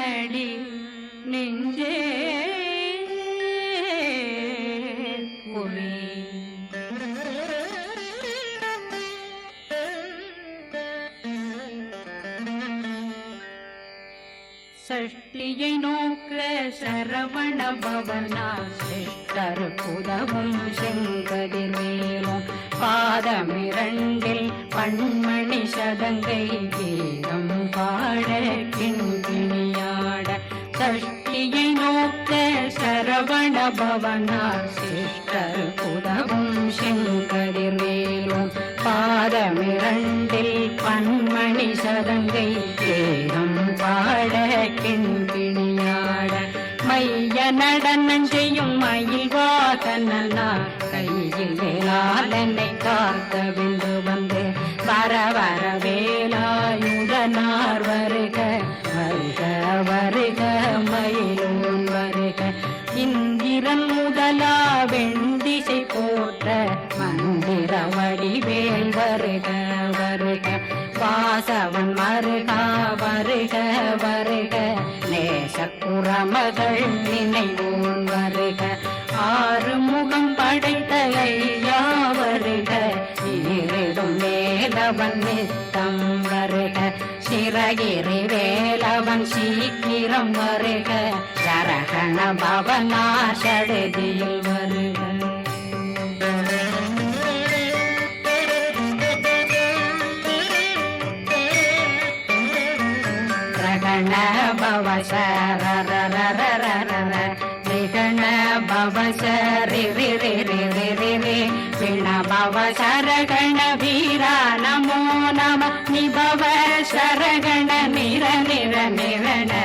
நடி நெஞ்சே குமி. சஷ்டியை நோக்க சரவண பவனா சிஷ்டர் புதவும் செங்கதி மேலும் பாதமிரண்டில் பண்மணி சதங்கை கீதம் பாட கிண்கிணியாட பவனா சிஷ்டர் புதவும் செங்கதிர் மேலும் பாதமிரண்டில் பன்மணி சதங்கை கேதம் பாட கிண்கிணியாட மைய நடனம் செய்யும் மயில் வாகனா கையில் வேளாளனை காக்க விந்து வந்து வர வர வேலாயுதனார் வரு வடிவேல் வருக வருக. வாசவன் மருகா வருக வருக. நேசக்குறமகள் நினைவோன் வருக. ஆறு முகம் படைத்த ஐயா வருக இருடும் மேலவன் நித்தம் வருக. சிறகிரி வேலவன் சீக்கிரம் வருக. சரகண பவனா சடுதியில் பவ ரிகண பவ சரி விண பவ சரகண வீரா நமோ நம நிபவ சரகண நிர நிர நிரண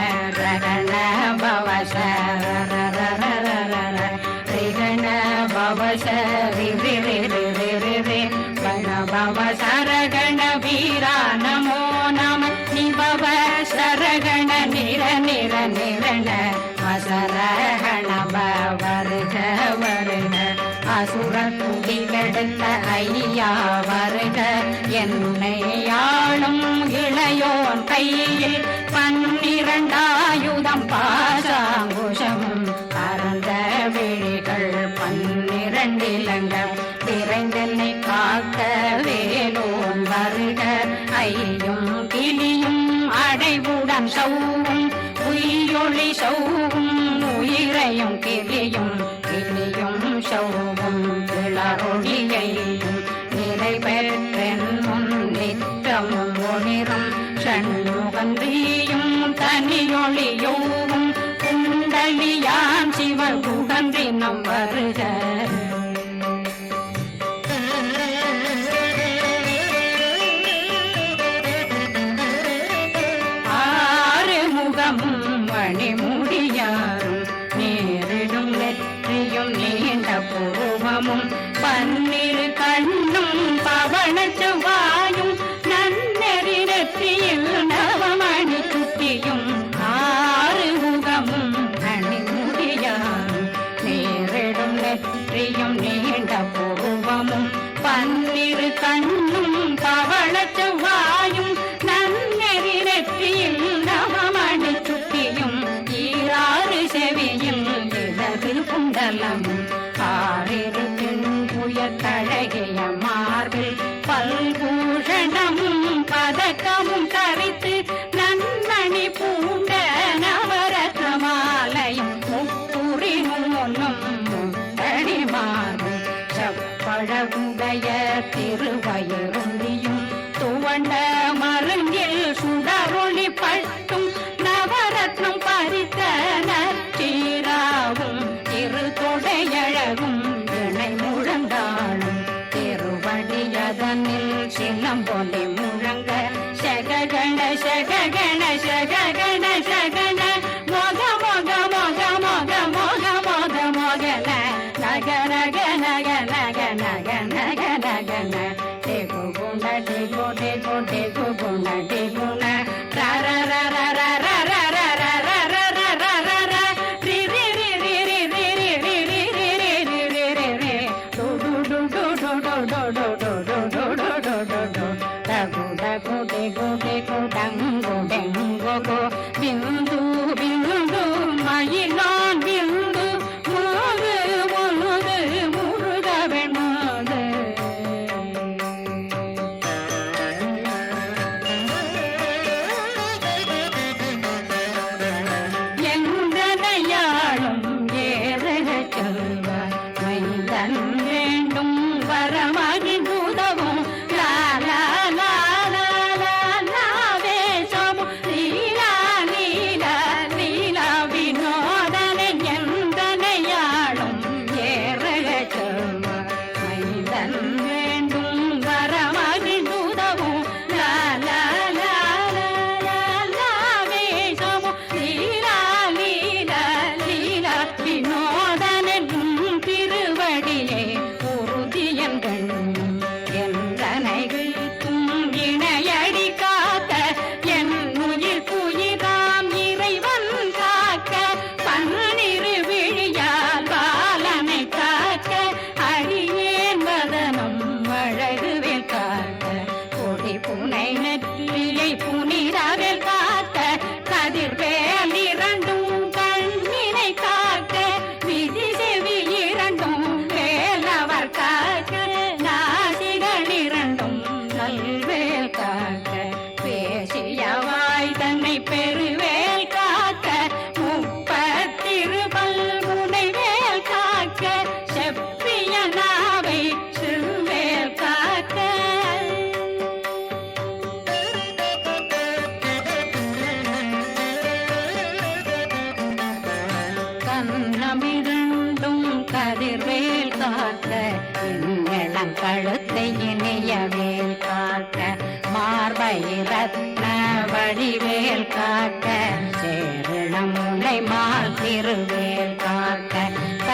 காக்க வேலோன் வருக. ஐயும் கிளியும் அடைவுடன் சௌவும் உயிரொளி சௌவும். முகமும் மணிமுடியாரும் நேரிடும் வெற்றியும் நீண்ட பூர்வமும் பன்னிரு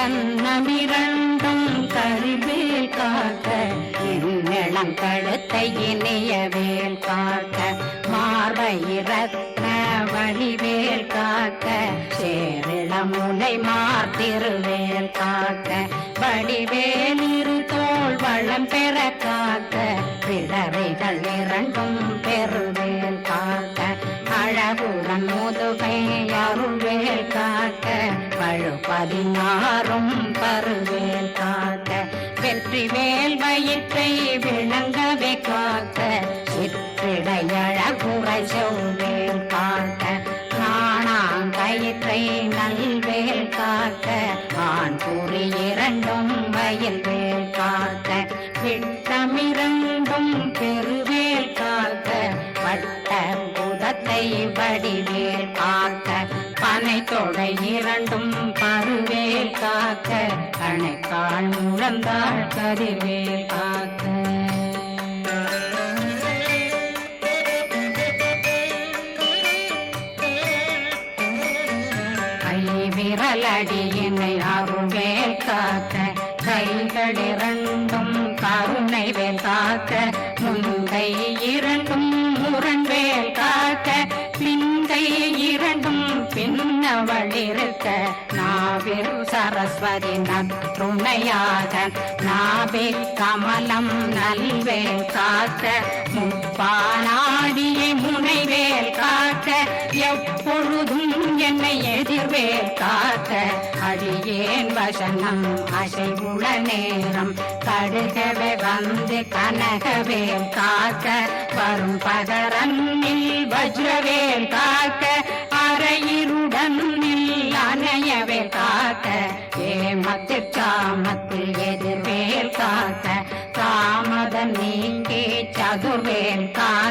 கண்ணமிரண்டும் கரிவேல் காக்க இன்னிளம் கழுத்தை இணைய வேல் காக்க மார்பை ரத்ன வழிவேல் காக்க சேரிளமுனை மார்த்திருவேல் காக்க வடிவேல் இரு தோல் வளம் பெற காக்க பிறவைகள் இரண்டும் பெருவேல் காக்க அழகுடன் முதுகை அருள்வேல் காக்க வாழும் பதினாறும் பருவேல் காக்க வெற்றி வேல் வயிற்றை விளங்கவே காக்க சிற்றிடையழகுரை சொல் வந்தாள் கதிர்வேல் காக்க கை விரலடியினை அருவேல் காக்க கைகளிரண்டும் கருணை வேல் காக்க முந்தை இரண்டும் முரண்வேல் காக்க பிந்தை இரண்டும் பின்னவள் இருக்க நாவில் சரஸ்வதி நற்றுணையாதன் நாவில் கமலம் நல்வேல் காத்த முப்பானாடியை முனைவேல் காத்த எப்பொழுதும் என்னை எதிர்வேல் காத்த அடியேன் வசனம் அசைவுள நேரம் கடுகவே வந்து கனகவேல் காக்க வரும் பகரன்னில் வஜ்ரவேல் காக்க காக்க ஏமத்திற்காமத்தில் எதிர்வேல் காக்க காமதன் நீங்கே சதுர்வேல் காக்க.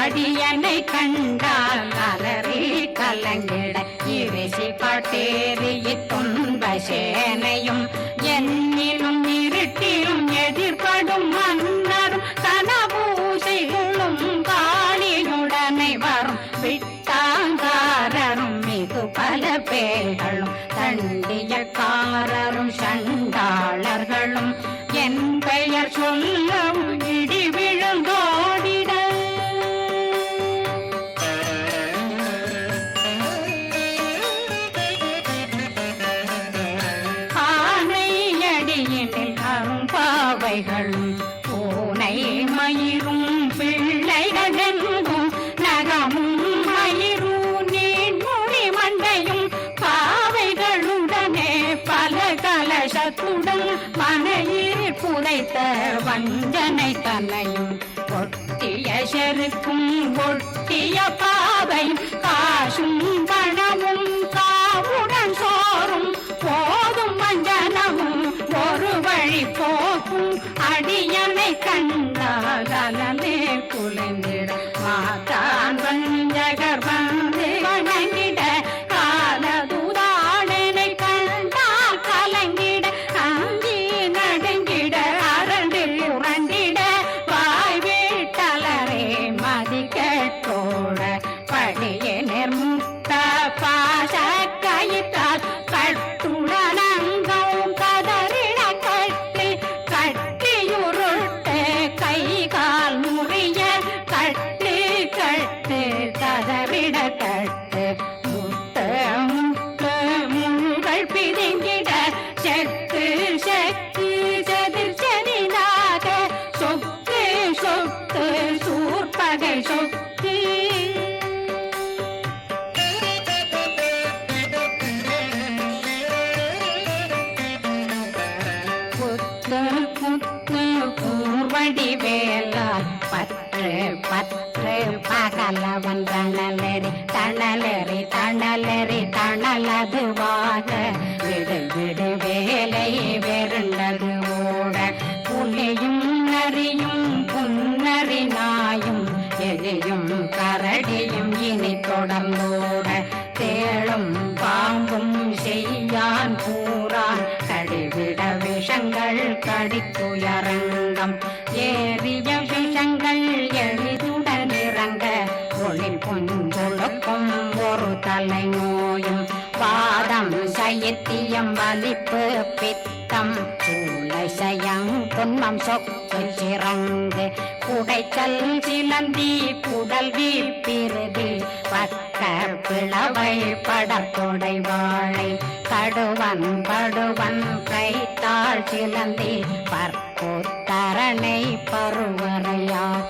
அடியனை கண்டால் அலறி கலங்கிட இரிசி பட்டேறிய துன்ப சேனையும் என்னிலும் வஞ்சனை தலையும் ஒட்டிய செருக்கும் ஒட்டிய பாவையும் காசும் பணமும் காவுடன் சோறும். போதும் வஞ்சனமும் ஒரு வழி போக்கும். அடியனை கண்டால் அலமே குலைந்திட மாதா படி வேலால் பற்று பற்று பகலவன் தணலரி தணலரி தணலெறி தணலதுவாக. விடு விடு வேலை வெருண்டது ஓட புலியும் நரியும் புன்னரி நாயும் எலியும் கரடியும் இனி தொடர்ந்தோட. தேளும் பாம்பும் செய்யான் கூறான். கடிவிட விஷங்கள் கடித்துயரங்கம். தலை நோயும் வாதம் சயத்தியம் வலிப்பு பித்தம். சூளை சயம் துன்பம் சொக்கு சிறங்கு குடைச்சல் சிலந்தி குடல் வீப்பிருதி பக்க பிளவை படத்தொடை வாழை. கடுவன் படுவன் கைத்தாள் சிலந்தி. பற்போத்தரணை பருவரையாக்கும்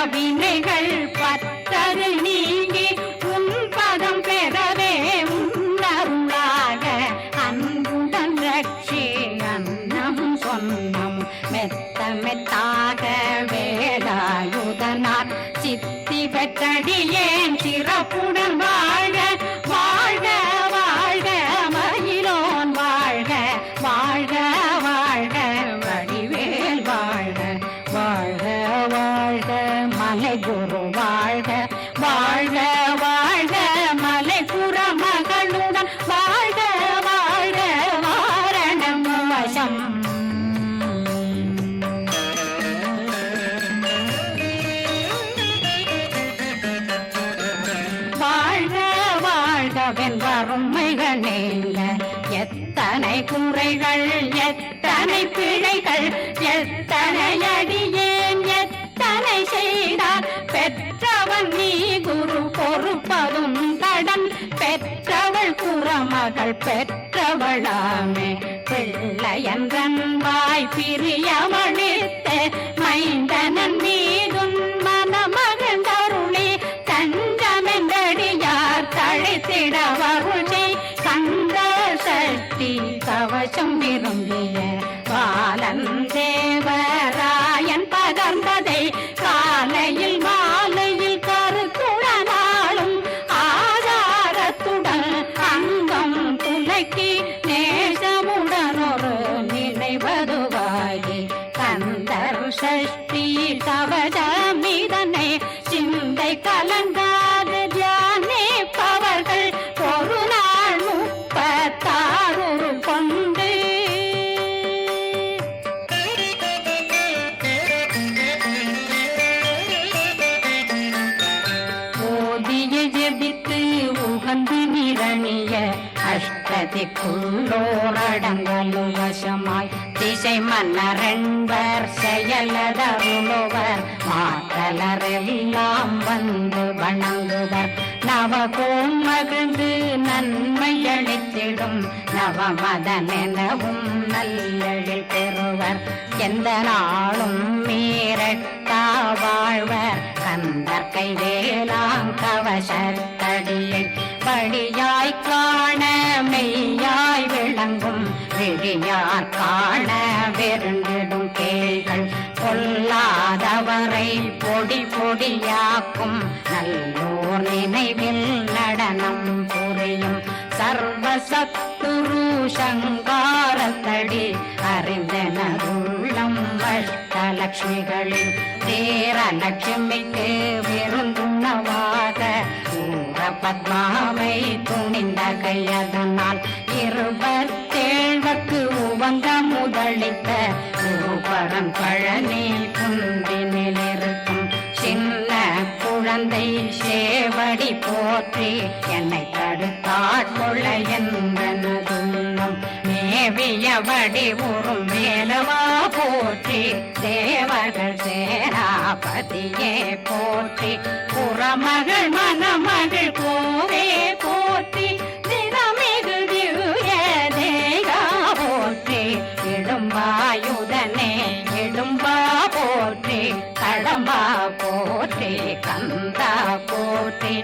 கவினைகள் குறமகள் பெற்றவளாமே. பிள்ளையன்றன் வாய் பிரியமளித்த மைந்தனன் மீதும் நவமதனெனவும் நல்லெழில் பெறுவர். எந்த நாளும் மீறட்டா வாழ்வர். கந்தற்கை வேளாங் கவசத்தடியை படியாய் காண மெய்யாய் விளங்கும். விழியார் காண வெருண்டிடும் கேள்கள் பொல்லாதவரை பொடி பொடியாக்கும். நல்லோர் நினைவில் நடனம் புரியும் சர்வசத் சர்வசத்துரு சங்காரத்தடி அறிந்தனருள்ளம் தேர லட்சுமிக்கு விருந்துணவாக ஊர பத்மாவை துணிந்த கையதனால் இருபத்தேழ்வக்கு உவங்க முதலித்த குருபரம் பழனி குந்தினில் சின்ன குழந்தை சேவடி போற்றி என்னை தடுத்தாட்கொள்ள என்பனது மேவிய ஊரும் உறும் மேலவா போற்றி தேவர்கள் சேனாபதியே போற்றி புறமகள் மணமகள் போவே போற்றி தினமிகு திவ்ய தேகா போற்றி இடும்பாயுதனே இடும்பா போற்றி கடம்பா போற்றி கந்தா போற்றி